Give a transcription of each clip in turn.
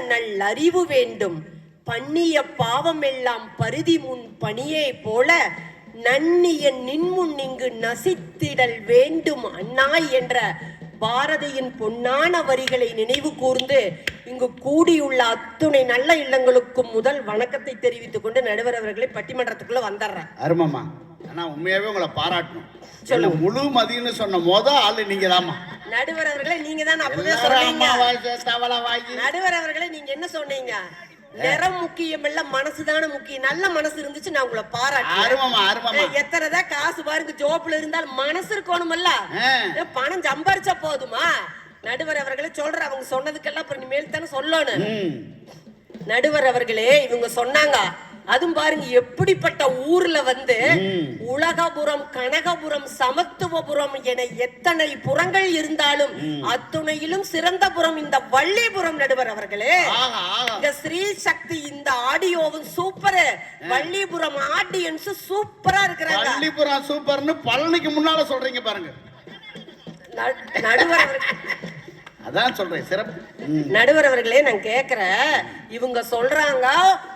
நல் அறிவு வேண்டும். பண்ணிய பாவமெல்லாம் பருதி முன் பணியே போல நன்னிய நின்முன் இங்கு நசித்திடல் வேண்டும் அண்ணா என்ற பாரதியின் பொன்னான வரிகளை நினைவு கூர்ந்து இங்கு கூடியுள்ள அத்துணை நல்ல இல்லங்களுக்கும் முதல் வணக்கத்தை தெரிவித்துக் கொண்டு நடுவர் அவர்களை பட்டிமன்றத்துக்குள்ள வந்துடுறேன் அருமம்மா. ஆனா உண்மையாவே உங்களை பாராட்டணும். என்ன முழு மதியம்னு சொன்ன மொத ஆளு நீங்க நடுவர் அவர்களே நீங்க தான் அப்பவே சொன்னீங்க. நடுவர் அவர்களே நீங்க என்ன சொன்னீங்க? நிறம் முக்கியம் இல்ல மனசுதான முக்கியம். நல்ல மனசு இருந்துச்சு நான் உங்களை பாராட்டுறேன் ஏய், எத்தனைதான் காசு பாருங்க ஜோப்ல இருந்தாலும் மனசு. ஏய், பணம் சம்பாரிச்சா போதுமா? நடுவர் அவர்களே சொல்ற அவங்க சொன்னதுக்கெல்லாம் அப்புறம் இனிமேல் தானே சொல்லணும். நடுவர் அவர்களே இவங்க சொன்னாங்க அதுவும் பாருங்க எப்படிப்பட்ட ஊர்ல வந்து உலகபுரம் கனகபுரம் சமத்துவபுரம் என எத்தனை புறங்கள் இருந்தாலும் அத்துணையிலும் சிறந்த புறம் இந்த வள்ளிபுரம் நடுவர் அவர்களே. இந்த ஸ்ரீ சக்தி இந்த ஆடியோவும் சூப்பர். வள்ளிபுரம் ஆடியன்ஸ் சூப்பரா இருக்கிறாங்க. பள்ளிப்புறம் சூப்பர்னு பழனிக்கு முன்னால சொல்றீங்க பாருங்க. நடு- நடுவர் அவர்கள். அதான் சொல்றேன் சிறப்பு. நடுவர் அவர்களே நான் கேக்குறேன் இவங்க சொல்றாங்க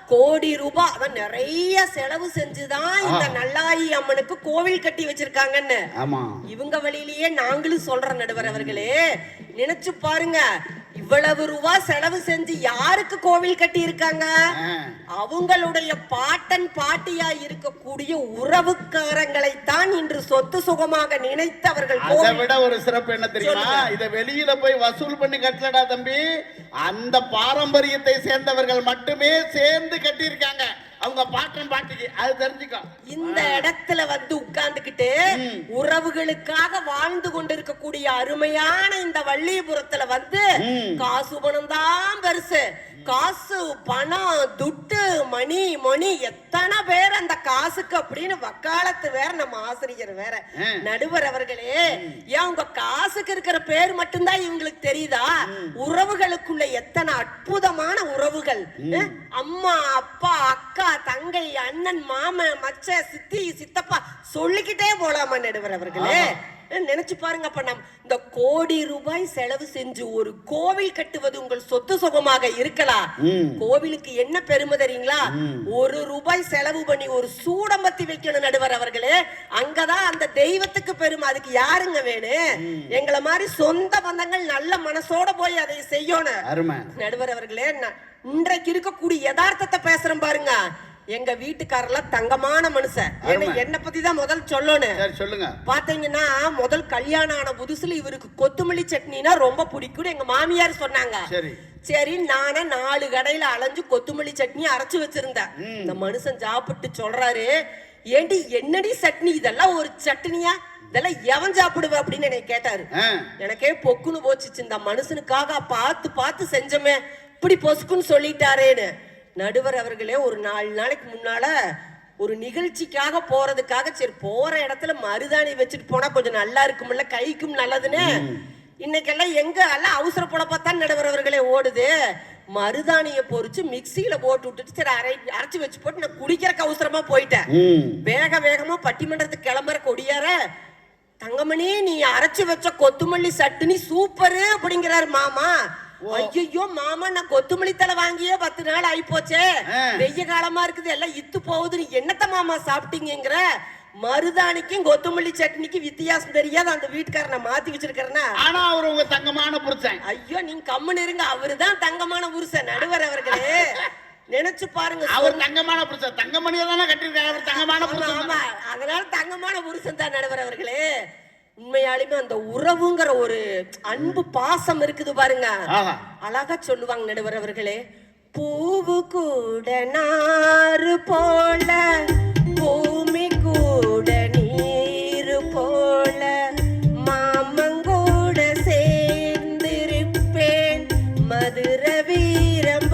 கோடி ரூபாய் அதான் நிறைய செலவு செஞ்சுதான் இந்த நல்லாயி அம்மனுக்கு கோவில் கட்டி வச்சிருக்காங்கன்னு. ஆமா. இவங்க வழியிலேயே நாங்களும் சொல்றோம் நடுவர் அவர்களே. நினைச்சு பாருங்க இவ்வளவு ரூபா செலவு செஞ்சு யாருக்கு கோவில் கட்டி இருக்காங்க. அவங்களுடைய பாட்டன் பாட்டியா இருக்கக்கூடிய உறவுக்காரங்களைத்தான் இன்று சொத்து சுகமாக நினைத்து அவர்கள் அதை விட ஒரு சிறப்பு என்ன தெரியுமா. இத வெளியில போய் வசூல் பண்ணி கட்டலடா தம்பி அந்த பாரம்பரியத்தை சேர்ந்தவர்கள் மட்டுமே சேர்ந்து கட்டியிருக்காங்க அவங்க பாட்டன் பாட்டிக்கு அது தெரிஞ்சுக்கோ. இந்த இடத்துல வந்து உட்கார்ந்துகிட்டு உறவுகளுக்காக வாழ்ந்து கொண்டிருக்கக்கூடிய அருமையான இந்த வள்ளிபுரத்துல வந்து காசு பணம் தான் பெருசு. காசு பணம் துட்டு மணி மணி எத்தனை பேர் அந்த காசுக்கு அப்படின்னு வக்காலத்து வேற நம்ம ஆசிரியர் வேற. நடுவர் அவர்களே ஏன் உங்க காசுக்கு இருக்கிற பேர் மட்டும்தான் இவங்களுக்கு தெரியுதா? உறவுகளுக்குள்ள எத்தனை அற்புதமான உறவுகள். அம்மா அப்பா அக்கா தங்கை அண்ணன் மாமன் மச்ச சித்தி சித்தப்பா சொல்லிக்கிட்டே போலாமா நடுவர் அவர்களே? நினைச்சு பாருங்க அப்ப நம் இந்த கோடி ரூபாய் செலவு செஞ்சு ஒரு கோவில் கட்டுவது உங்கள் சொத்து சுகமாக இருக்கலாம் கோவிலுக்கு என்ன பெருமை தெரியுங்களா? ஒரு ரூபாய் செலவு பண்ணி ஒரு சூடம்பத்தி வைக்கணும் நடுவர் அவர்களே. அங்கதான் அந்த தெய்வத்துக்கு பெருமை அதுக்கு யாருங்க வேணும் எங்களை மாதிரி சொந்த பந்தங்கள் நல்ல மனசோட போய் அதை செய்யணும். நடுவர் அவர்களே இன்றைக்கு இருக்கக்கூடிய யதார்த்தத்தை பேசுறேன் பாருங்க. எங்க வீட்டுக்காரர்லாம் தங்கமான மனுஷன். என்ன பத்தி தான் முதல் சொல்லணும். சொல்லுங்க. பாத்தீங்கன்னா முதல் கல்யாணம் ஆன புதுசுல இவருக்கு கொத்தமல்லி சட்னினா ரொம்ப பிடிக்கும்னு எங்க மாமியார் சொன்னாங்க. சரி. சரி நானே நாலு கடையில அலைஞ்சு கொத்தமல்லி சட்னி அரைச்சு வச்சிருந்தேன். இந்த மனுஷன் சாப்பிட்டு சொல்றாரு ஏண்டி என்னடி சட்னி? இதெல்லாம் ஒரு சட்னியா? இதெல்லாம் எவன் சாப்பிடுவ? அப்படின்னு என்னை கேட்டாரு. எனக்கே பொக்குன்னு போச்சுச்சு. இந்த மனுஷனுக்காக பார்த்து பார்த்து செஞ்சோமே. இப்படி பொசுக்குன்னு சொல்லிட்டாரேன்னு. நடுவர் அவர்களே ஒரு நாலு நாளைக்கு முன்னால ஒரு நிகழ்ச்சிக்காக போறதுக்காக சரி போற இடத்துல மருதாணி வச்சுட்டு போனா கொஞ்சம் நல்லா இருக்கும்ல கைக்கும் நல்லதுன்னு. இன்னைக்கெல்லாம் எங்க எல்லாம் அவசர பொழப்பாத்தான் நடுவர் அவர்களே ஓடுது. மருதாணியை பொறிச்சு மிக்சியில போட்டு விட்டுட்டு சரி அரை அரைச்சு வச்சு போட்டு நான் குடிக்கிறக்கு அவசரமா போயிட்டேன். வேக வேகமா பட்டிமன்றத்துக்கு கிளம்புற கொடியார தங்கமணி நீ அரைச்சு வச்ச கொத்துமல்லி சட்னி சூப்பரு அப்படிங்கிறாரு மாமா. ஐயோ மாமா நான் கொத்துமல்லி தலை வாங்கியே பத்து நாள் ஆயி போச்சே. வெய்ய காலமா இருக்குது எல்லாம் இத்து போகுது. நீ என்னத்த மாமா சாப்பிட்டீங்கிற மருதாணிக்கும் கொத்துமல்லி சட்னிக்கு வித்தியாசம் தெரியாத. அந்த வீட்டுக்காரனை மாத்தி வச்சிருக்கிறேன்னா. ஆனா அவர் உங்க தங்கமான புருஷன். ஐயோ நீங்க கம்முன்னு இருங்க. அவருதான் தங்கமான புருஷன் நடுவர் அவர்களே. நினைச்சு பாருங்க அவர் தங்கமான புருஷன். தங்கமணியை தானே கட்டியிருக்காரு. அவர் தங்கமான புருஷன் ஆமா. அதனால தங்கமான புருஷன் தான் நடுவர் அவர்களே. உண்மையாலுமே அந்த உறவுங்கிற ஒரு அன்பு பாசம் இருக்குது பாருங்க. அழகா சொல்லுவாங்க நடுவர் அவர்களே பூவு கூட நாறு போல பூமி கூட நீரு போல மாமங்கூட சேர்ந்திருப்பேன் மதுர வீரம்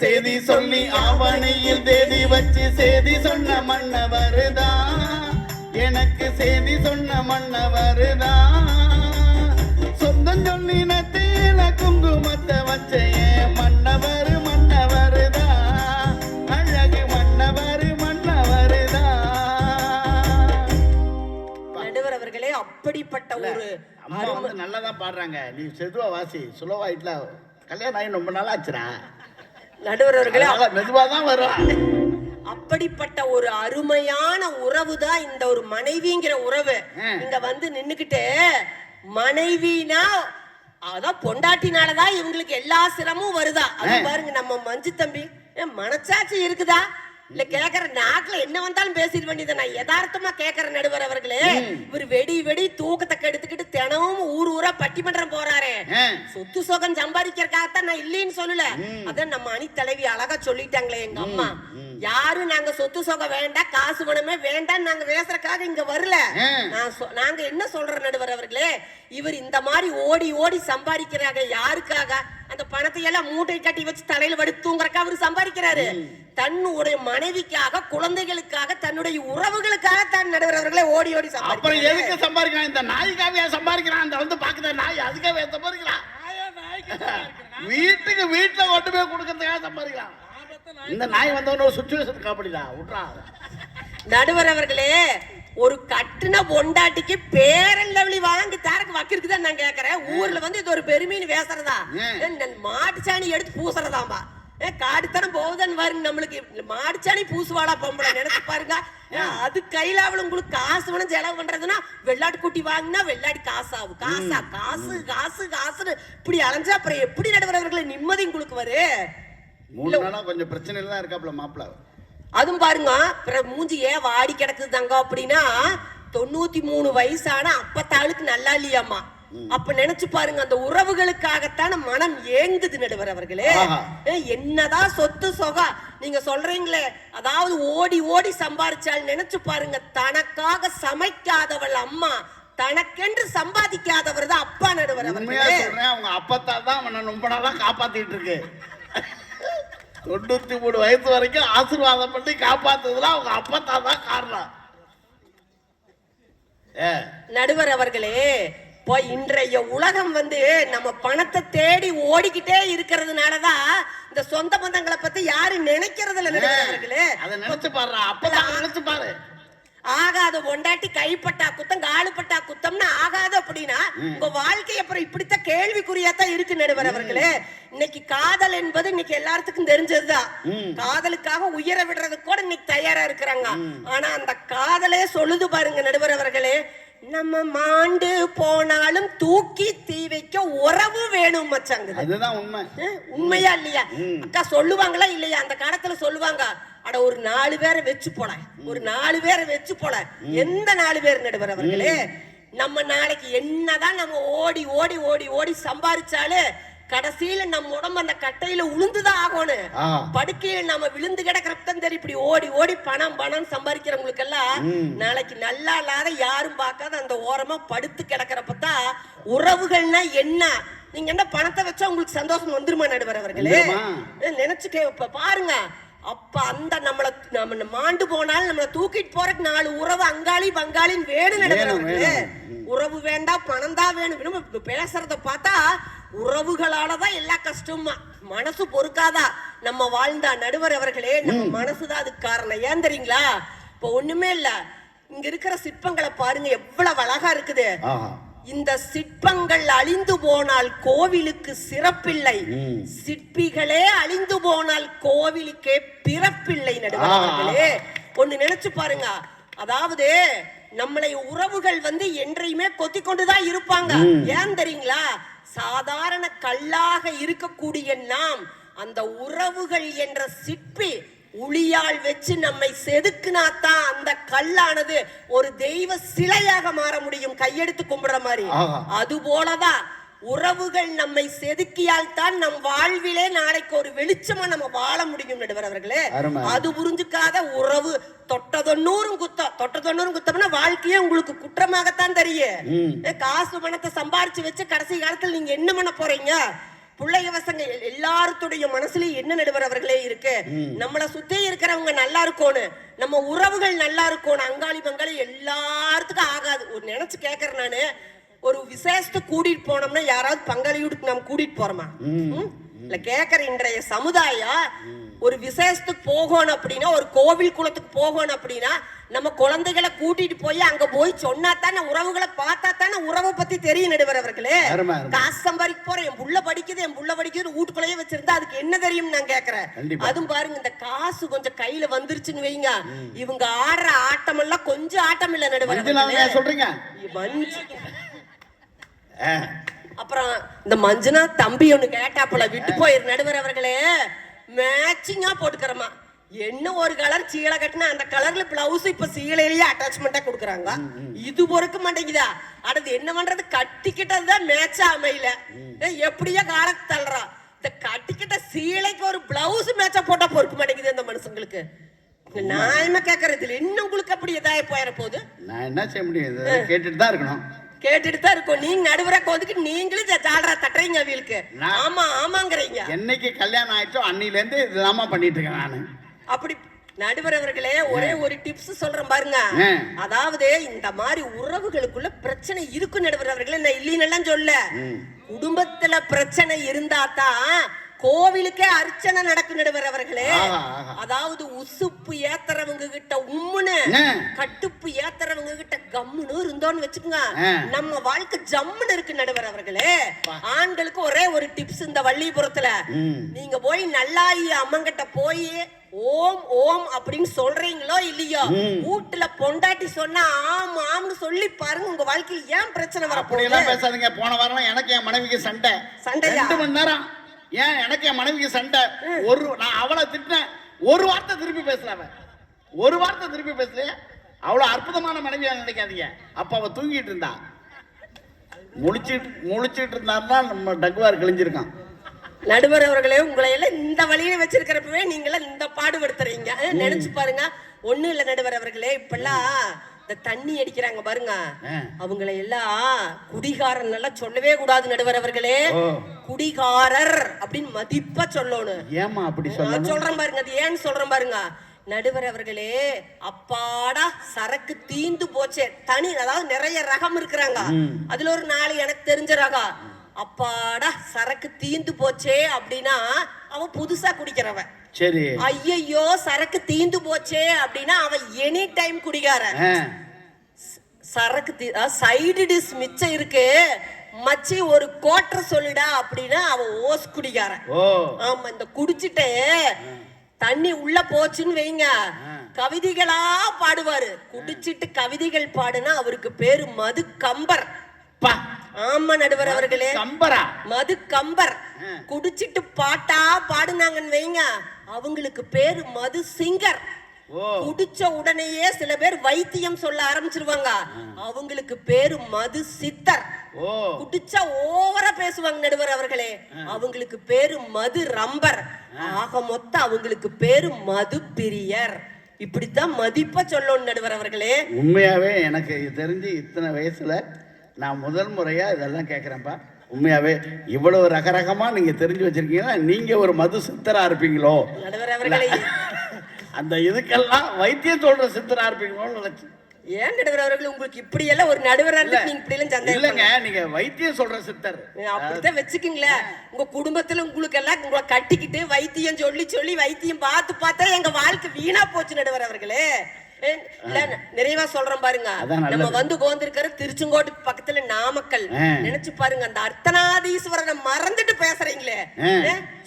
செய்தி சொல்லி ஆவணியில் தேதி வச்சு செய்தி சொன்ன மன்னவருதா? எனக்கு செய்தி சொன்ன மன்னவருதா? சொந்தம் சொல்லி நத்தியில குங்குமத்தை வச்ச மன்னவர் மன்னவருதா? அழகு மன்னவர் மன்னவருதா? நடுவர் அவர்களே அப்படிப்பட்ட ஒரு அம்மா வந்து நல்லா தான் பாடுறாங்க. நீ செதுவா வாசி சுலவாயிட்டுல கல்யாணம் ஆகி ரொம்ப நாள் ஆச்சுடா நடுவர் அவர்களே அதனால மெதுவா தான் வரும். அப்படிப்பட்ட ஒரு அருமையான உறவு தான் இந்த ஒரு மனைவிங்கிற உறவு. இங்க வந்து நின்னுக்கிட்டு மனைவினா அதான் பொண்டாட்டினாலதான் இவங்களுக்கு எல்லா சிரமும் வருதா? அது பாருங்க நம்ம மஞ்சு தம்பி ஏன் மனச்சாட்சி இருக்குதா? இல்ல கேக்குற நாக்குல என்ன வந்தாலும் பேசிட வேண்டியது நான் யதார்த்தமா கேக்குற நடுவர் அவர்களே இவர் வெடி வெடி தூக்கத்தை கெடுத்துக்கிட்டு தினமும் ஊர் ஊரா பட்டிமன்றம் போறாரே. சொத்து சுகம் சம்பாதிக்கிறதுக்காகத்தான் நான் இல்லைன்னு சொல்லல. அதான் நம்ம அணி தலைவி அழகா சொல்லிட்டாங்களே எங்க அம்மா. யாரும் நாங்க சொத்து சுகம் வேண்டாம் காசு பணமே வேண்டாம் நாங்க பேசுறதுக்காக இங்க வரல. நான் நாங்க என்ன சொல்ற நடுவர் அவர்களே இவர் இந்த மாதிரி ஓடி ஓடி சம்பாதிக்கிறாங்க. யாருக்காக? அந்த பணத்தை எல்லாம் மூட்டை கட்டி வச்சு தலையில வடி தூங்குறக்கா அவர் சம்பாதிக்கிறாரு. தன்னுடைய மனைவிக்காக குழந்தைகளுக்காக தன்னுடைய உறவுகளுக்காக தான் நடுவர் அவர்களே ஓடி ஓடி அப்புறம் எதுக்கு சம்பாதிக்கிறான்? இந்த நாய்க்காவே சம்பாதிக்கிறான்? அந்த வந்து பாக்குற நாய் அதுக்காவே சம்பாதிக்கிறான்? வீட்டுக்கு வீட்டுல கொண்டு போய் கொடுக்கறதுக்காக சம்பாதிக்கிறான். இந்த நாய் வந்தவன ஒரு சுச்சுவேஷன் காப்படிடா விட்றா நடுவர் அவர்களே ஒரு கட்டுன பொண்டாட்டிக்கு பேரன் லெவலி வாங்கி தரக்கு வக்கிருக்கு தான் நான் கேக்குறேன். ஊர்ல வந்து இது ஒரு பெருமைன்னு பேசுறதா? நன் மாட்டுச்சாணி எடுத்து பூசுறதாம்பா. ஏ காடுத்தனம் போகுதுன்னு பாருங்க நம்மளுக்கு. மாட்டுச்சாணி பூசுவாளா பொம்பளை நினைச்சு பாருங்க. அது கையில அவளு உங்களுக்கு காசு வேணும் செலவு பண்றதுன்னா வெள்ளாட்டு குட்டி வாங்கினா வெள்ளாடி காசு ஆகும் காசா காசு காசு காசுன்னு இப்படி அலைஞ்சா அப்புறம் எப்படி நடுவர் அவர்களை நிம்மதி உங்களுக்கு வரும் மூணு நாளா கொஞ்சம் பிரச்சனையில தான் இருக்காப்ல மாப்பிள்ள. அதுவும் பாருங்க பிறகு மூஞ்சி ஏன் வாடி கிடக்குது தங்க அப்படின்னா தொண்ணூத்தி மூணு வயசான அப்பத்தாளுக்கு நல்லா இல்லையாம்மா. அப்ப நினைச்சு பாருங்க அந்த உறவுகளுக்காகத்தான மனம் ஏங்குது நடுவர் அவர்களே. என்னதான் சொத்து சொகா நீங்க சொல்றீங்களே அதாவது ஓடி ஓடி சம்பாரிச்சால் நினைச்சு பாருங்க தனக்காக சமைக்காதவள் அம்மா தனக்கென்று சம்பாதிக்காதவர் தான் அப்பா நடுவர் அவங்க அப்பத்தா தான் அவனை ரொம்ப நாளா காப்பாத்திட்டு இருக்கு. தொண்ணூத்தி மூணு வயசு வரைக்கும் ஆசீர்வாதம் பண்ணி காப்பாத்துறதுல அவங்க அப்பத்தா தான் காரணம். நடுவர் அவர்களே இப்போ இன்றைய உலகம் வந்து நம்ம பணத்தை தேடி ஓடிக்கிட்டே இருக்கிறதுனாலதான் இந்த சொந்த பந்தங்களை பத்தி யாரும் நினைக்கிறது இல்ல நடுவர் அவர்களே. அதை நினைச்சு பாரு அப்பதான் நினைச்சு பாரு. ஆகாத பொண்டாட்டி கைப்பட்டா குத்தம் காலுப்பட்டா குத்தம்னு ஆகாது அப்படின்னா உங்க வாழ்க்கை அப்புறம் இப்படித்தான் கேள்விக்குறியாத்தான் இருக்கு நடுவர் அவர்களே. இன்னைக்கு காதல் என்பது இன்னைக்கு எல்லாத்துக்கும் தெரிஞ்சதுதான். காதலுக்காக உயர விடுறதுக்கு கூட இன்னைக்கு தயாரா இருக்கிறாங்க. ஆனா அந்த காதலே சொல்லுது பாருங்க நடுவர் அவர்களே. நம்ம மாண்டு போனாலும் தூக்கி தீ வைக்க உறவு வேணும் மச்சாங்க அதுதான் உண்மை. உண்மையா இல்லையா? அக்கா சொல்லுவாங்களா இல்லையா? அந்த காலத்துல சொல்லுவாங்க. அட ஒரு நாலு பேரை வச்சு போல. ஒரு நாலு பேரை வச்சு போல. எந்த நாலு பேர் நடுவர் அவர்களே? நம்ம நாளைக்கு என்னதான் நம்ம ஓடி ஓடி ஓடி ஓடி சம்பாரிச்சாலே கடைசியில நம்ம உடம்பு அந்த கட்டையில உளுந்துதான் ஆகணும். படுக்கையில நம்ம விழுந்து கிடக்கிறப்பதான் தெரியும்? இப்படி ஓடி ஓடி பணம் பணம் சம்பாதிக்கிறவங்களுக்கு எல்லாம் நாளைக்கு நல்லா இல்லாத யாரும் பார்க்காத அந்த ஓரமா படுத்து கிடக்கிறப்பதான் உறவுகள்னா என்ன? நீங்க என்ன பணத்தை வச்சா உங்களுக்கு சந்தோஷம் வந்துருமா நடுவர் அவர்களே? வந்துருமா? நினைச்சு கே- இப்ப பாருங்க. அப்ப அந்த நம்மள நம்ம மாண்டு போனாலும் நம்மள தூக்கிட்டு போறதுக்கு நாலு உறவு அங்காளி பங்காளின்னு வேணும் வேணும். உறவு வேண்டாம் பணம் தான் வேணும். நம்ம பேசுறத பார்த்தா உறவுகளாலதான் எல்லா கஷ்டமா மனசு பொறுக்காதா? நம்ம வாழ்ந்தா நடுவர் அவர்களே நம்ம மனசுதான் அதுக்கு காரணம். ஏன் தெரியுங்களா? இப்ப ஒண்ணுமே இல்ல. இங்க இருக்கிற சிற்பங்களை பாருங்க எவ்வளவு அழகா இருக்குது. இந்த சிற்பங்கள் அழிந்து போனால் கோவிலுக்கு சிறப்பில்லை. சிற்பிகளே அழிந்து போனால் கோவிலுக்கே பிறப்பில்லை நடுவர்களே. ஒண்ணு நினைச்சு பாருங்க. அதாவது நம்மளை உறவுகள் வந்து என்றையுமே கொத்தி கொண்டுதான் இருப்பாங்க. ஏன் தெரியுங்களா? சாதாரண கல்லாக இருக்கக்கூடிய நாம் அந்த உறவுகள் என்ற சிற்பி உளியால் வச்சு நம்மை செதுக்குனாதான் அந்த கல்லானது ஒரு தெய்வ சிலையாக மாற முடியும். கையெடுத்து கும்பிடுற மாதிரி. அது போலதான் உறவுகள் நம்மை செதுக்கியால் தான் நம் வாழ்விலே நாளைக்கு ஒரு வெளிச்சமா நம்ம வாழ முடியும் நடுவர் அவர்களே. அது புரிஞ்சுக்காத உறவு. தொட்ட தொண்ணூறும் குத்தம். தொட்ட தொண்ணூறும் குத்தம்னா வாழ்க்கையே உங்களுக்கு குற்றமாகத்தான் தெரியும். காசு பணத்தை சம்பாரிச்சு வச்சு கடைசி காலத்துல நீங்க என்ன பண்ண போறீங்க? பிள்ளைங்க பசங்க எ- எல்லாருடைய மனசுலயும் என்ன நடுவர் அவர்களே இருக்கு நம்மள சுத்தி இருக்கிறவங்க நல்லா இருக்கணும் நம்ம உறவுகள் நல்லா இருக்கணும் அங்காளி பங்காளி எல்லாத்துக்கும் ஆகாது. ஒரு நினைச்சு கேக்குறேன் நானு ஒரு விசேஷத்துக்கு கூட்டிட்டு போனோம்னா யாராவது பங்காளி வீட்டுக்கு நம்ம கூட்டிட்டு போறோமா? இல்ல கேக்குற இன்றைய சமுதாயம் ஒரு விசேஷத்துக்கு போகணும் அப்படின்னா ஒரு கோவில் குளத்துக்கு போகணும் அப்படின்னா நம்ம குழந்தைகளை கூட்டிட்டு போய் அங்க போய் சொன்னா தானே உறவுகளை பார்த்தா தானே உறவை பத்தி தெரியும் நடுவர் அவர்களே. காசு சம்பாதிக்க போறேன் என் புள்ள படிக்குது என் புள்ள படிக்குது வீட்டுக்குள்ளேயே வச்சிருந்தா அதுக்கு என்ன தெரியும் நான் கேக்குறேன். அதுவும் பாருங்க இந்த காசு கொஞ்சம் கையில வந்துருச்சுன்னு வைங்க. இவங்க ஆடுற ஆட்டம் எல்லாம் கொஞ்சம் ஆட்டம் இல்ல நடுவர். சொல்றீங்க. அப்புறம் இந்த மஞ்சுனா தம்பி ஒண்ணு கேட்டாப்புல விட்டு போயிரு நடுவர் அவர்களே. மேட்சிங்கா போட்டுக்கிறமா என்ன ஒரு கலர் சீலை கட்டினா அந்த கலர்ல பிளவுஸ் இப்ப சீலையிலேயே அட்டாச்மெண்டா கொடுக்குறாங்க. இது பொறுக்க மாட்டேங்குதா? அடுத்து என்ன பண்றது? கட்டிக்கிட்டதுதான் மேட்சா அமையல. எப்படியோ காலத்து தள்ளுறா. இந்த கட்டிக்கிட்ட சீலைக்கு ஒரு பிளவுஸ் மேட்சா போட்டா பொறுக்க மாட்டேங்குது இந்த மனுஷங்களுக்கு. நியாயமா கேக்குறது இல்ல இன்னும் உங்களுக்கு அப்படி எதாய போயிட போகுது நான் என்ன செய்ய முடியும்? இதை கேட்டுட்டு தான் இருக்கணும். கேட்டுட்டு தான் இருக்கோம். நீங்க நடுவரை கோதுக்கு நீங்களும் ஜாலரா தட்டுறீங்க அவங்களுக்கு நான்- ஆமா ஆமாங்கறீங்க. என்னைக்கு கல்யாணம் ஆயிடுச்சோ அன்னில இருந்து இதுதாம்மா பண்ணிட்டு இருக்கேன் நானு. அப்படி நடுவர் அவர்களே ஒரே ஒரு டிப்ஸ் சொல்றேன் பாருங்க. அதாவது இந்த மாதிரி உறவுகளுக்குள்ள பிரச்சனை இருக்கும் நடுவர் அவர்களே நான் இல்லைன்னு சொல்ல குடும்பத்துல பிரச்சனை இருந்தா தான் கோவிலுக்கே அர்ச்சனை நடக்கும் நடுவர் அவர்களே. அதாவது உசுப்பு ஏத்துறவங்க கிட்ட உம்முன்னு. கட்டுப்பு ஏத்துறவங்க கிட்ட கம்முன்னு இருந்தோம்னு வச்சுக்கோங்க. நம்ம வாழ்க்கை ஜம்முன்னு இருக்கு நடுவர் அவர்களே ஆண்களுக்கு ஒரே ஒரு டிப்ஸ் இந்த வள்ளிபுரத்துல. நீங்க போய் நல்லாயி அம்மங்கிட்ட போய் ஓம் ஓம் அப்படின்னு சொல்றீங்களோ இல்லையோ வீட்டுல பொண்டாட்டி சொன்னா ஆம் ஆம்னு சொல்லி பாருங்க உங்க வாழ்க்கையில் ஏன் பிரச்சனை அப்படி எல்லாம் வரப்போகுது பேசாதீங்க போன வாரம் எனக்கு என் மனைவிக்கு சண்டை? ரெண்டு மணி நேரம் ஏன் எனக்கு என் மனைவிக்கு சண்டை? ஒரு நான் அவளை திட்டினேன். ஒரு வார்த்தை திருப்பி பேசல அவ. ஒரு வார்த்தை திருப்பி பேசலையே? அவ்வளவு அற்புதமான மனைவியா நினைக்காதீங்க. அப்ப அவ தூங்கிட்டு இருந்தா. முழிச்சிட்டு முழிச்சிட்டு இருந்தாருன்னா நம்ம டக்குவார் கிழிஞ்சிருக்கான். நடுவர் அவர்களே உங்களை எல்லாம் இந்த வழியில வச்சிருக்கிறப்பவே நீங்க எல்லாம் இந்த பாடுபடுத்துறீங்க. நினைச்சு பாருங்க. ஒண்ணு இல்ல நடுவர் அவர்களே இப்பெல்லாம் இந்த தண்ணி அடிக்கிறாங்க பாருங்க. அவங்கள எல்லாம் குடிகாரன் எல்லாம் சொல்லவே கூடாது நடுவர் அவர்களே. குடிகாரர் அப்படின்னு மதிப்பா சொல்லணும். ஏமா அப்படி சொல்றேன் பாருங்க அது ஏன்னு சொல்றேன் பாருங்க. நடுவர் அவர்களே அப்பாடா சரக்கு தீந்து போச்சே. தனி அதாவது நிறைய ரகம் இருக்கிறாங்க. அதுல ஒரு நாலு எனக்கு தெரிஞ்ச ரகம் அப்பாடா சரக்கு தீந்து போச்சே அப்படின்னா அவன் புதுசா குடிக்கிறவன். சரி. ஐயையோ சரக்கு தீந்து போச்சே அப்படின்னா அவன் எனி டைம் குடிகாரன். சரக்கு சைடு டிஷ் மிச்சம் இருக்கு. மச்சி ஒரு கோட்டர் சொல்லுடா அப்படின்னா அவன் ஓஸ் குடிகாரன். ஓ. ஆமா இந்த குடிச்சிட்டு தண்ணி உள்ள போச்சுன்னு வைங்க. கவிதைகளா பாடுவாரு. குடிச்சிட்டு கவிதைகள் பாடுனா அவருக்கு பேரு மது கம்பர். ஆமா நடுவர் அவர்களே. கம்பரா? மது கம்பர். குடிச்சிட்டு பாட்டா பாடுனாங்கன்னு வைங்க. அவங்களுக்கு பேரு மது சிங்கர். ஓ. குடிச்ச உடனேயே சில பேர் வைத்தியம் சொல்ல ஆரம்பிச்சிருவாங்க. அவங்களுக்கு பேரு மது சித்தர். ஓ. குடிச்சா ஓவரா பேசுவாங்க நடுவர் அவர்களே. அவங்களுக்கு பேரு மது ரம்பர். ஆக மொத்தம் அவங்களுக்கு பேரு மது பிரியர். இப்படித்தான் மதிப்பா சொல்லணும் நடுவர் அவர்களே. உண்மையாவே எனக்கு தெரிஞ்சு இத்தனை வயசுல நான் முதல் முறையா இதெல்லாம் கேட்குறேன்ப்பா உண்மையாவே இவ்வளவு ரகரகமா நீங்க தெரிஞ்சு வச்சிருக்கீங்கன்னா நீங்க ஒரு மது சித்தரா இருப்பீங்களோ? நடுவர் அவர்களே. அந்த இதுக்கெல்லாம் வைத்தியம் சொல்ற சித்தரா இருப்பீங்களோன்னு நினைச்சு. ஏன் நடுவர் அவர்களே? உங்களுக்கு இப்படி எல்லாம் ஒரு நடுவரா இருந்து நீங்க இப்படி எல்லாம் சந்தேகம் இல்லைங்க. நீங்க வைத்தியம் சொல்ற சித்தர். அப்படித்தான் வச்சுக்கீங்களேன் உங்க குடும்பத்துல உங்களுக்கு எல்லாம் உங்களை கட்டிக்கிட்டு வைத்தியம் சொல்லி சொல்லி வைத்தியம் பார்த்து பார்த்தா எங்க வாழ்க்கை வீணா போச்சு நடுவர் அவர்களே. இல்ல நிறைவா சொல்றேன் பாருங்க. நம்ம வந்து கோந்திருக்கிற திருச்செங்கோட்டுக்கு பக்கத்துல நாமக்கல். நினைச்சு பாருங்க அந்த அர்த்தநாதீஸ்வரரை மறந்துட்டு பேசுறீங்களே.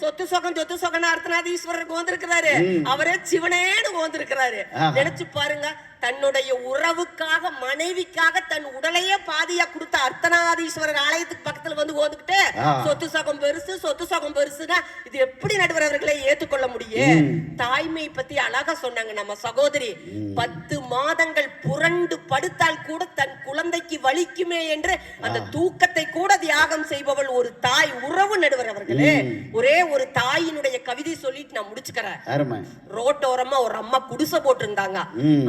சொத்து சொகம் சொத்து சொகன்னு அர்த்தநாதீஸ்வரர் கோந்திருக்கிறாரு அவரே சிவனேன்னு கோந்திருக்கிறாரு. நினைச்சு பாருங்க தன்னுடைய உறவுக்காக மனைவிக்காக தன் உடலையே பாதியா கொடுத்த அர்த்தநாதீஸ்வரர் ஆலயத்துக்கு பக்கத்துல வந்து ஓதுக்கிட்டு. சொத்து சகம் பெருசு சொத்து சகம் பெருசுன்னா இது எப்படி நடுவர் அவர்களை ஏத்துக்கொள்ள முடியும்? தாய்மை பத்தி அழகா சொன்னாங்க நம்ம சகோதரி. பத்து மாதங்கள் புரண்டு படுத்தால் கூட தன் குழந்தைக்கு வலிக்குமே என்று அந்த தூக்கத்தை கூட தியாகம் செய்பவள் ஒரு தாய் உறவு நடுவர் அவர்களே. ஒரே ஒரு தாயினுடைய கவிதை சொல்லிட்டு நான் முடிச்சுக்கிறேன். ரோட்டோரமா ஒரு அம்மா குடிசை போட்டிருந்தாங்க.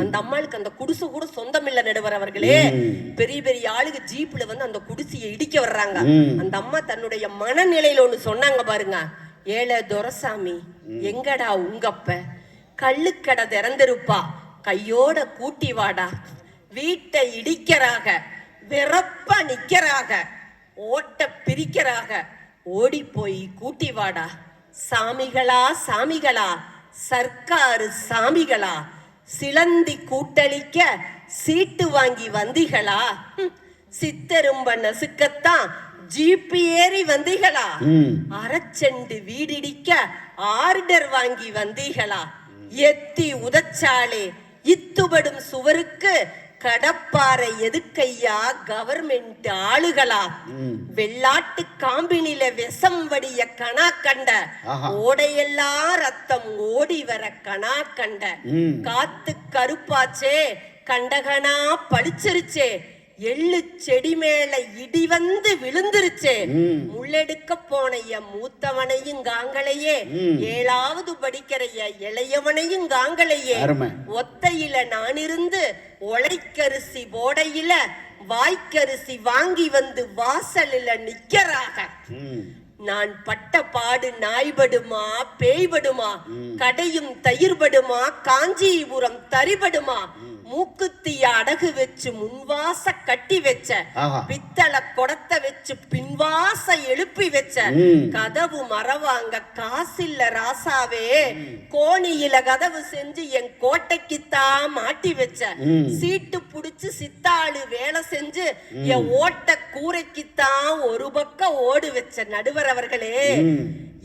அந்த அம்மா அம்மாளுக்கு அந்த குடிசை கூட சொந்தம் இல்ல நடுவர் அவர்களே. பெரிய பெரிய ஆளுங்க ஜீப்ல வந்து அந்த குடிசையை இடிக்க வர்றாங்க. அந்த அம்மா தன்னுடைய மனநிலையில ஒண்ணு சொன்னாங்க பாருங்க. ஏழை துரசாமி எங்கடா உங்கப்ப? கள்ளுக்கடை திறந்திருப்பா. கையோட கூட்டி வாடா. வீட்டை இடிக்கிறாக. வெறப்ப நிக்கிறாக. ஓட்ட பிரிக்கிறாக. ஓடி போய் கூட்டி வாடா. சாமிகளா சாமிகளா? சர்க்காரு சாமிகளா? சிலந்தி கூட்டளிக்க சீட்டு வாங்கி வந்தீங்களா சித்தரும்ப நசுக்கத்தான் ஜீப்பு ஏறி வந்தீங்களா அரைச்செண்டு வீடிடிக்க ஆர்டர் வாங்கி வந்தீங்களா எத்தி உதச்சாலே இத்துபடும் சுவருக்கு கடப்பாறை எதுக்கையா கவர்மெண்ட் ஆளுகளா? வெள்ளாட்டு காம்பினில விஷம் வடிய கணா கண்ட. ஓடையெல்லாம் ரத்தம் ஓடி வர கணா கண்ட. காத்து கருப்பாச்சே கண்டகனா பளிச்சிருச்சே. எள்ளு செடி மேல இடி வந்து விழுந்துருச்சே. முள்ளெடுக்க போன என் மூத்தவனையும் காங்களையே. ஏழாவது படிக்கிற இளையவனையும் காங்களையே. ஒத்தையில நான் இருந்து உழைக்கரிசி போடையில வாய்க்கரிசி வாங்கி வந்து வாசலில நிக்கறாக. நான் பட்ட பாடு நாய்படுமா பேய்படுமா கடையும் தயிர்படுமா காஞ்சிபுரம் தரிபடுமா மூக்குத்திய அடகு வச்சு முன்வாச கட்டி வச்ச. பித்தள கொடத்தை வச்சு பின்வாச எழுப்பி வச்ச கதவு மறவாங்க காசில்ல ராசாவே கோணியில கதவு செஞ்சு என் கோட்டைக்குத்தான் மாட்டி வச்ச சீட்டு புடிச்சு சித்தாளு வேலை செஞ்சு என் ஓட்ட கூரைக்குத்தான் ஒரு பக்கம் ஓடு வச்ச நடுவர் அவர்களே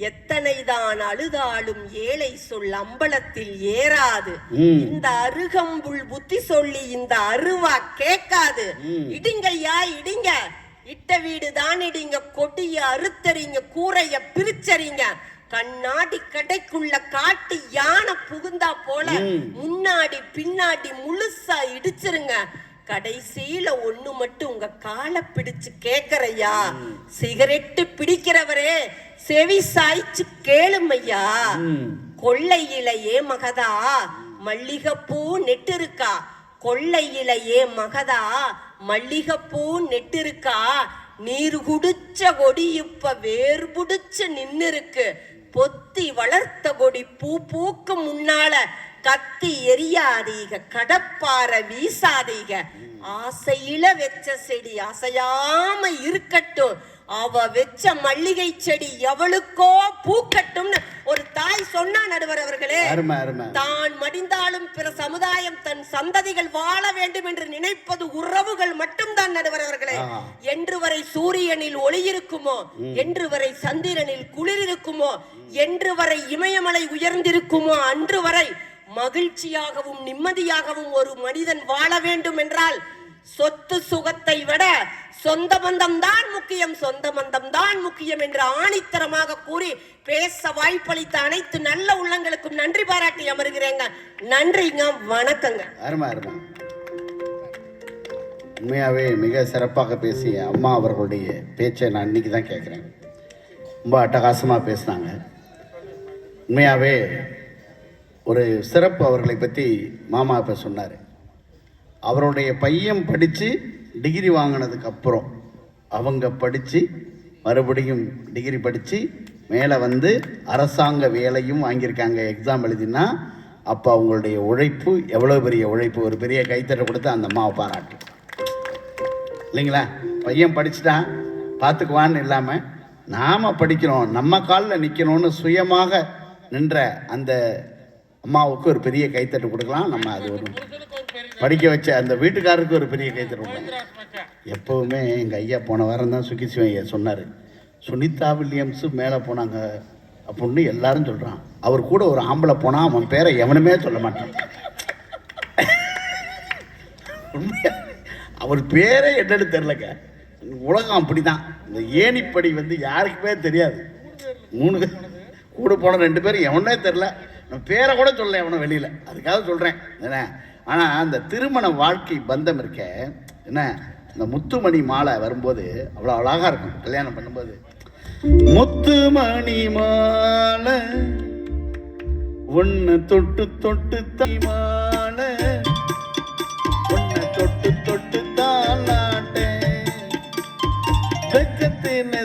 எத்தனைதான் அழுதாலும் ஏழை சொல் அம்பலத்தில் ஏறாது. இந்த அருகம்புல் புத்தி சொல்லி இந்த அருவா கேட்காது. இடிங்கய்யா இடிங்க. இட்ட வீடு தான் இடிங்க கொடிய அறுத்தறிங்க கூரைய பிரிச்சறிங்க. கண்ணாடி கடைக்குள்ள காட்டு யானை புகுந்தா போல முன்னாடி பின்னாடி முழுசா இடிச்சிருங்க. கடைசியில ஒண்ணு மட்டும் உங்க காலை பிடிச்சு கேக்குறையா சிகரெட்டு பிடிக்கிறவரே செவி சாய்ச்சு கேளுமையா. கொள்ளையில ஏ மகதா. மல்லிகைப்பூ நெட்டிருக்கா. கொள்ளையில ஏ மகதா மல்லிகைப்பூ நெட்டிருக்கா? நீர் குடிச்ச கொடி இப்ப வேர் புடிச்சு நின்னுருக்கு. பொத்தி வளர்த்த கொடி பூ பூக்கு முன்னால கத்தி எரியாதீக கடப்பார வீசாதீக. ஆசையில வெச்ச செடி அசையாம இருக்கட்டும். அவ வெச்ச மல்லிகை செடி எவளுக்கோ பூக்கட்டும்னு ஒரு தாய் சொன்னா நடுவர் அவர்களே தான் மடிந்தாலும் பிற சமுதாயம் தன் சந்ததிகள் வாழ வேண்டும் என்று நினைப்பது உறவுகள் மட்டும்தான் நடுவர் அவர்களே. என்று வரை சூரியனில் ஒளி இருக்குமோ என்று வரை சந்திரனில் குளிர் இருக்குமோ என்று வரை இமயமலை உயர்ந்திருக்குமோ அன்று வரை மகிழ்ச்சியாகவும் நிம்மதியாகவும் ஒரு மனிதன் வாழ வேண்டும் என்றால் சொத்து சுகத்தை விட சொந்த பந்தம் தான் முக்கியம். சொந்த பந்தம் தான் முக்கியம் என்று ஆணித்தரமாக கூறி பேச வாய்ப்பளித்த அனைத்து நல்ல உள்ளங்களுக்கும் நன்றி பாராட்டி அமர்கிறேங்க. நன்றிங்க வணக்கங்க. அருமா அருமா. உண்மையாகவே மிக சிறப்பாக பேசிய அம்மா அவர்களுடைய பேச்சை நான் இன்னைக்கு தான் கேட்குறேன். ரொம்ப அட்டகாசமாக பேசினாங்க. உண்மையாகவே ஒரு சிறப்பு அவர்களை பற்றி மாமா இப்போ சொன்னார். அவருடைய பையன் படித்து டிகிரி வாங்கினதுக்கு அப்புறம் அவங்க படித்து மறுபடியும் டிகிரி படித்து மேலே வந்து அரசாங்க வேலையும் வாங்கியிருக்காங்க. எக்ஸாம் எழுதினா அப்போ அவங்களுடைய உழைப்பு எவ்வளோ பெரிய உழைப்பு? ஒரு பெரிய கைத்தட்டை கொடுத்து அந்த அம்மாவை பாராட்டு. இல்லைங்களா? பையன் படிச்சுட்டான். பார்த்துக்குவான்னு இல்லாமல் நாம் படிக்கிறோம். நம்ம காலில் நிற்கணும்னு சுயமாக நின்ற அந்த அம்மாவுக்கு ஒரு பெரிய கைத்தட்டு கொடுக்கலாம். நம்ம அது ஒரு படிக்க வச்ச அந்த வீட்டுக்காரருக்கு ஒரு பெரிய கைத்தட்டு கொடுக்கலாம் எப்போவுமே எங்கள் ஐயா போன வாரம் தான் சுகிசிவன் ஐயா சொன்னார். சுனிதா வில்லியம்ஸு மேலே போனாங்க அப்படின்னு எல்லாரும் சொல்கிறான் அவர் கூட ஒரு ஆம்பளை போனால் அவன் பேரை எவனுமே சொல்ல மாட்டான். அவர் பேரே என்னன்னு தெரிலங்க உலகம் அப்படிதான். இந்த ஏணிப்படி வந்து யாருக்குமே தெரியாது. மூணு பேர் கூட போன ரெண்டு பேரும் எவனே தெரில நான் பேரை கூட சொல்ல எவனும் வெளியில். அதுக்காக சொல்கிறேன் என்ன? ஆனால் அந்த திருமண வாழ்க்கை பந்தம் இருக்க என்ன இந்த முத்துமணி மாலை வரும்போது அவ்வளோ அழகாக இருக்கும் கல்யாணம் பண்ணும்போது. முத்துமணி மாலை ஒன்று தொட்டு தொட்டு தை மாலை ஒன்று தொட்டு தொட்டு தான் நாட்டேன். வெக்கத்தின்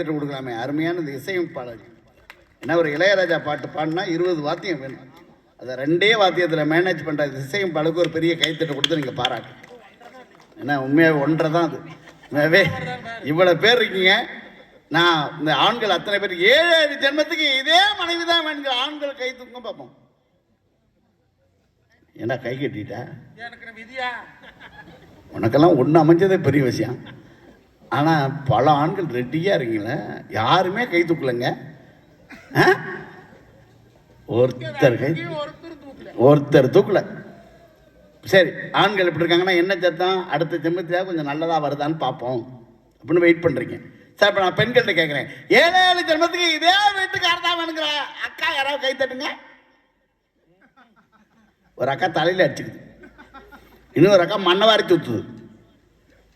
கைத்தட்டு கொடுக்கலாமே. அருமையான இந்த இசையமைப்பாளர் என்ன ஒரு இளையராஜா பாட்டு பாடினா இருபது வாத்தியம் வேணும். அதை ரெண்டே வாத்தியத்தில் மேனேஜ் பண்ணுற இசையமைப்பாளுக்கு ஒரு பெரிய கைத்தட்டு கொடுத்து நீங்கள் பாராட்டு. ஏன்னா உண்மையாக ஒன்றை தான் அது. உண்மையாவே இவ்வளோ பேர் இருக்கீங்க. நான் இந்த ஆண்கள் அத்தனை பேர் ஏழு ஏழு ஜென்மத்துக்கு இதே மனைவி தான் வேணுங்கிற ஆண்கள் கை தூக்கம் பார்ப்போம் ஏன்னா கை கட்டிட்டா? உனக்கெல்லாம் ஒன்று அமைஞ்சதே பெரிய விஷயம். ஆனால் பல ஆண்கள் ரெடியாக இருக்கீங்களே யாருமே கை தூக்கலைங்க? ஒருத்தர் கை ஒருத்தர் தூக்கல. ஒருத்தர் தூக்கல. சரி ஆண்கள் எப்படி இருக்காங்கன்னா என்ன சத்தம் அடுத்த ஜென்மத்திலே கொஞ்சம் நல்லதாக வருதான்னு பார்ப்போம். அப்படின்னு வெயிட் பண்ணுறீங்க சார் இப்போ நான் பெண்கள்கிட்ட கேட்குறேன் ஏழு ஏழு ஜென்மத்துக்கு இதே வீட்டுக்காரர் தான் வேணுங்கிற அக்கா யாராவது கை தட்டுங்க? ஒரு அக்கா தலையில் அடிச்சுக்குது. இன்னொரு அக்கா மண்ணை வாரி தூத்துது.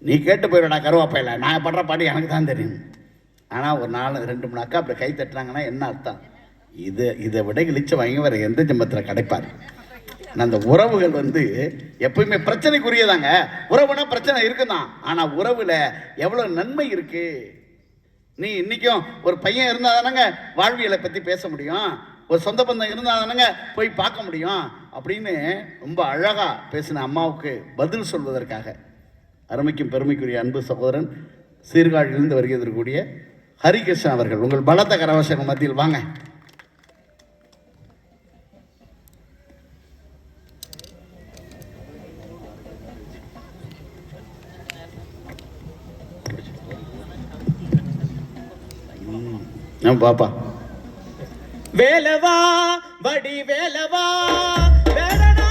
நீ கேட்டு போயிடா கருவாப்பையில். நான் படுற பாட்டு எனக்கு தான் தெரியும். ஆனால் ஒரு நாலு ரெண்டு மூணு அக்கா அப்படி கை தட்டுறாங்கன்னா என்ன அர்த்தம்? இது இதை விட இழிச்சு வாங்கி வர எந்த ஜிம்மத்தில் கிடைப்பார்? அந்த உறவுகள் வந்து எப்பயுமே பிரச்சனைக்குரியதாங்க. உறவுனா பிரச்சனை இருக்குதான். ஆனால் உறவில் எவ்வளோ நன்மை இருக்கு? நீ இன்னைக்கும் ஒரு பையன் இருந்தால் தானங்க வாழ்வியலை பற்றி பேச முடியும். ஒரு சொந்த பந்தம் இருந்தால் தானங்க போய் பார்க்க முடியும். அப்படின்னு ரொம்ப அழகாக பேசின அம்மாவுக்கு பதில் சொல்வதற்காக. அருமைக்கும் பெருமைக்குரிய அன்பு சகோதரன் சீர்காழியிலிருந்து வருகிறதற்கூடிய ஹரிகிருஷ்ணன் அவர்கள். உங்கள் பலத்த கரவசங்கள் மத்தியில் வாங்க. பாப்பா. வேலவா வடி வேலவா வேலவா